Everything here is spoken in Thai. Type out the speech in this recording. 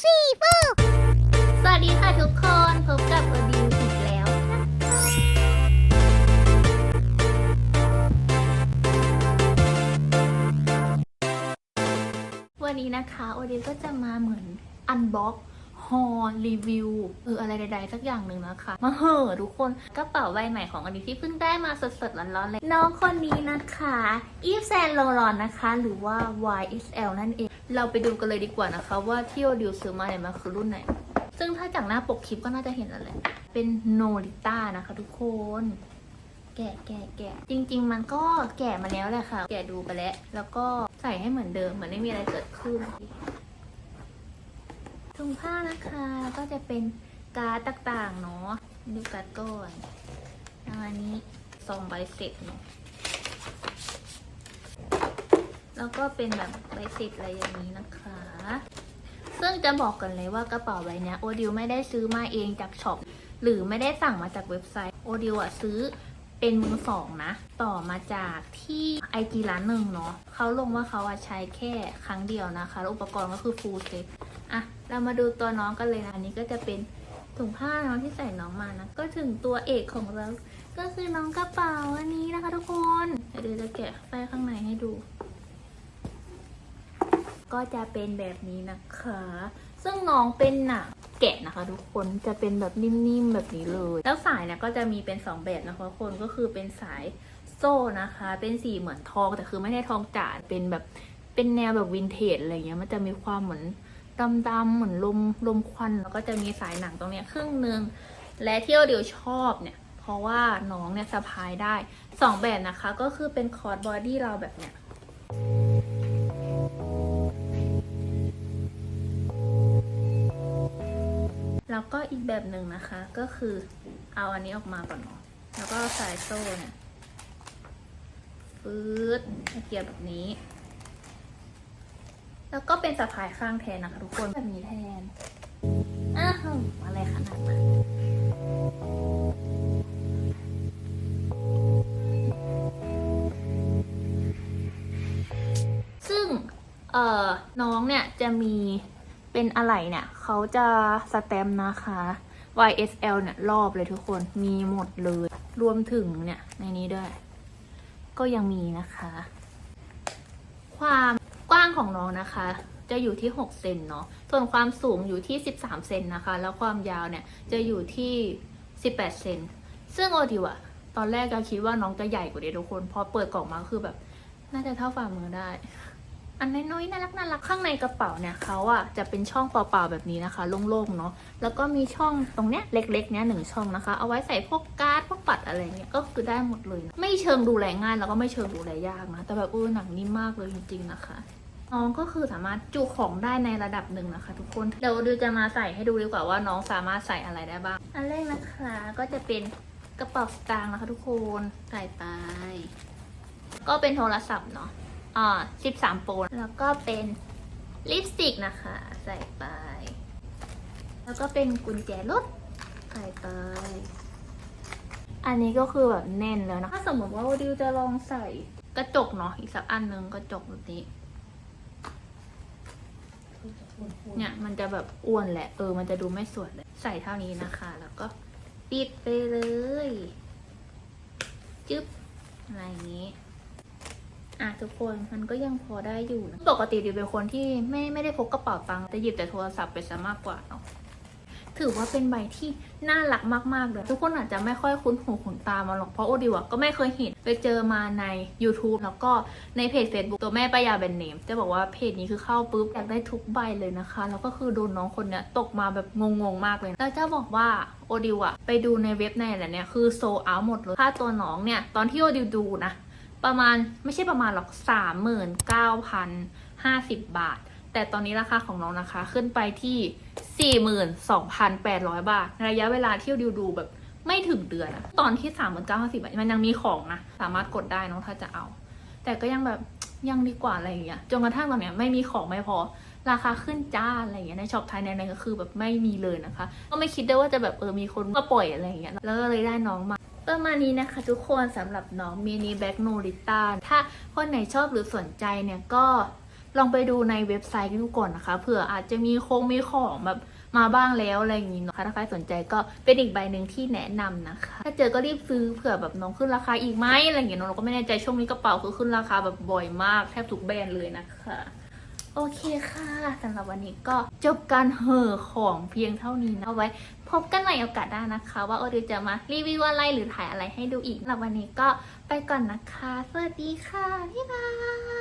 three four สวัสดีค่ะทุกคนพบกับอดิวอีกแล้วค่ะวันนี้นะคะโอดีก็จะมาเหมือนอันบ็อก ฮอลรีวิวเอออะไรใดๆสักอย่างหนึ่งนะคะ มาเหอะทุกคนกระเป๋าใบใหม่ของอันนี้ที่เพิ่งได้มาสดๆร้อนๆเลย น้องคนนี้นะคะอีฟแซนโลรอนนะคะ หรือว่า YSL นั่นเอง เราไปดูกันเลยดีกว่านะคะว่าที่โอดิวซื้อมาเนี่ยมันคือรุ่นไหน ซึ่งถ้าจากหน้าปกคลิปก็น่าจะเห็นแล้วแหละเป็นโนริต้านะคะทุกคนแกะแกะแกะจริง ๆ มันก็แกะมาแล้วแหละค่ะ แกะดูไปแล้ว แล้วก็ใส่ให้เหมือนเดิมเหมือนไม่มีอะไรเกิดขึ้น ถุงผ้านะคะก็จะเป็นการ์ดต่างๆเนาะดูการ์ดก่อนอันนี้ซองใบเสร็จเนาะแล้วก็เป็นแบบใบเสร็จอะไรอย่างนี้นะคะ ซึ่งจะบอกกันเลยว่ากระเป๋าใบเนี้ยโอดิวไม่ได้ซื้อมาเองจากช็อปหรือไม่ได้สั่งมาจากเว็บไซต์โอดิวอะซื้อเป็นมือสองนะ ต่อมาจากที่ไอจีร้านหนึ่งเนาะเขาลงว่าเขาอะใช้แค่ครั้งเดียวนะคะแล้วอุปกรณ์ก็คือฟูลเซ็ต อะเรามาดูตัวน้องกันเลยนะอันนี้ก็จะเป็นถุงผ้าน้องที่ใส่น้องมานะก็ถึงตัวเอกของเรา ก็คือน้องกระเป๋าอันนี้นะคะทุกคนเดี๋ยวจะแกะไส้ข้างในให้ดู ก็จะเป็นแบบนี้นะคะ ซึ่งน้องเป็นหนังแกะนะคะ ทุกคนจะเป็นแบบนิ่มๆแบบนี้เลย แล้วสายเนี่ยก็จะมีเป็น 2 แบบนะคะทุกคนก็คือเป็นสายโซ่นะคะ เป็นสีเหมือนทองแต่คือไม่ได้ทองจ๋าเป็นแบบเป็นแนวแบบวินเทจอะไรเงี้ยมันจะมีความเหมือน ดำๆเหมือนลมลมควันแล้วก็จะมีสายหนังตรงเนี้ยครึ่งหนึ่งและที่เราเดียวชอบเนี่ย เพราะว่าน้องเนี่ยสะพายได้สองแบบนะคะ ก็คือเป็นคอร์ดบอดี้เราแบบเนี้ยแล้วก็อีกแบบหนึ่งนะคะ ก็คือเอาอันนี้ออกมาก่อนเนาะแล้วก็สายโซ่เนี่ยฟืดเกียร์แบบนี้ แล้วก็เป็นสะพายข้างแทนนะคะทุกคนแบบนี้แทน อ้าวอะไรขนาดนั้นซึ่งเอ่อน้องเนี่ยจะมีเป็นอะไรเนี่ยเขาจะสแตมนะคะ YSL เนี่ยรอบเลยทุกคนมีหมดเลย รวมถึงเนี่ยในนี้ด้วย ก็ยังมีนะคะ ความ ว้างของน้องนะคะ จะอยู่ที่ 6 เซนเนาะ ส่วนความสูงอยู่ที่ 13 เซนนะคะ แล้วความยาวเนี่ยจะอยู่ที่ 18 เซน ซึ่งโอดิวอะตอนแรกก็คิดว่าน้องจะใหญ่กว่านี้ทุกคน พอเปิดกล่องมาคือแบบ น่าจะเท่าฝ่ามือได้ อันน้อยๆน่ารักน่ารักข้างในกระเป๋าเนี่ยเขาอะจะเป็นช่องเปล่าๆแบบนี้นะคะ โล่งๆเนาะ แล้วก็มีช่องตรงเนี้ยเล็กๆเนี้ยหนึ่งช่องนะคะ เอาไว้ใส่พวกการ์ดพวกปัดอะไรเงี้ย ก็คือได้หมดเลย ไม่เชิงดูแลง่ายแล้วก็ไม่เชิงดูแลยากนะ แต่แบบเออหนังนิ่มมากเลยจริงๆนะคะ น้องก็คือสามารถจุของได้ในระดับหนึ่งนะคะ ทุกคนเดี๋ยวดูจะมาใส่ให้ดูดีกว่าว่าน้องสามารถใส่อะไรได้บ้าง อันแรกนะคะก็จะเป็นกระเป๋าสตางค์นะคะ ทุกคนใส่ไป ก็เป็นโทรศัพท์เนาะอ่า13โปรแล้วก็เป็นลิปสติกนะคะ ใส่ไป แล้วก็เป็นกุญแจรถใส่ไป อันนี้ก็คือแบบแน่นแล้วนะถ้าสมมติว่าดิวจะลองใส่กระจกเนาะอีกสักอันนึงกระจกแบบนี้ เนี่ยมันจะแบบอ้วนแหละ เออ มันจะดูไม่สวยเลย ใส่เท่านี้นะคะ แล้วก็ปิดไปเลย จึ๊บ อะไรอย่างนี้ อะทุกคนมันก็ยังพอได้อยู่นะปกติดิวเป็นคนที่ไม่ไม่ได้พกกระเป๋าตังค์แต่หยิบแต่โทรศัพท์ไปซะมากกว่าเนาะ ถือว่าเป็นใบที่น่ารักมากๆเลยทุกคนอาจจะไม่ค่อยคุ้นหูคุ้นตามาหรอกเพราะโอดิวก็ไม่เคยเห็นไปเจอมาใน YouTube แล้วก็ในเพจ Facebook ตัวแม่ปายาแบรนด์เนมจะบอกว่าเพจนี้คือเข้าปุ๊บอยากได้ทุกใบเลยนะคะ แล้วก็คือโดนน้องคนเนี้ยตกมาแบบงงๆมากเลยแล้วจะบอกว่าโอดิวอะไปดูในเว็บในอะไรเนี่ยคือโซเอาหมดเลยค่าตัวน้องเนี่ยตอนที่โอดิวดูนะประมาณไม่ใช่ประมาณหรอกสามหมื่นเก้าพันห้าสิบบาท แต่ตอนนี้ราคาของน้องนะคะขึ้นไปที่ สี่หมื่นสองพันแปดร้อยบาท ระยะเวลาที่ดิวดูแบบไม่ถึงเดือนอะตอนที่สามหมื่นเก้าพันสิบมันยังมีของนะ สามารถกดได้น้องถ้าจะเอา แต่ก็ยังแบบยังดีกว่าอะไรอย่างเงี้ยจนกระทั่งตอนเนี้ยไม่มีของไม่พอ ราคาขึ้นจ้าอะไรอย่างเงี้ยในช็อปไทยในในก็คือแบบไม่มีเลยนะคะ ก็ไม่คิดได้ว่าจะแบบเออมีคนมาปล่อยอะไรอย่างเงี้ยแล้วก็เลยได้น้องมาประมาณนี้นะคะทุกคนสำหรับน้องมินิแบ็กโนริต้าถ้าคนไหนชอบหรือสนใจเนี่ยก็ ลองไปดูในเว็บไซต์ดูก่อนนะคะเผื่ออาจจะมีโคงมีของแบบมาบ้างแล้วอะไรอย่างนี้เนาะถ้าใครสนใจก็เป็นอีกใบหนึ่งที่แนะนำนะคะ ถ้าเจอก็รีบซื้อเผื่อแบบน้องขึ้นราคาอีกไหมอะไรอย่างเงี้ยเนอะเราก็ไม่แน่ใจช่วงนี้กระเป๋าคือขึ้นราคาแบบบ่อยมากแทบทุกแบรนด์เลยนะคะโอเคค่ะสำหรับวันนี้ก็จบการเห่อของเพียงเท่านี้นะเอาไว้ พบกันใหม่โอกาสหน้านะคะ ว่าโอริจะมารีวิวอะไรหรือถ่ายอะไรให้ดูอีกสำหรับวันนี้ก็ไปก่อนนะคะ สวัสดีค่ะบ๊ายบาย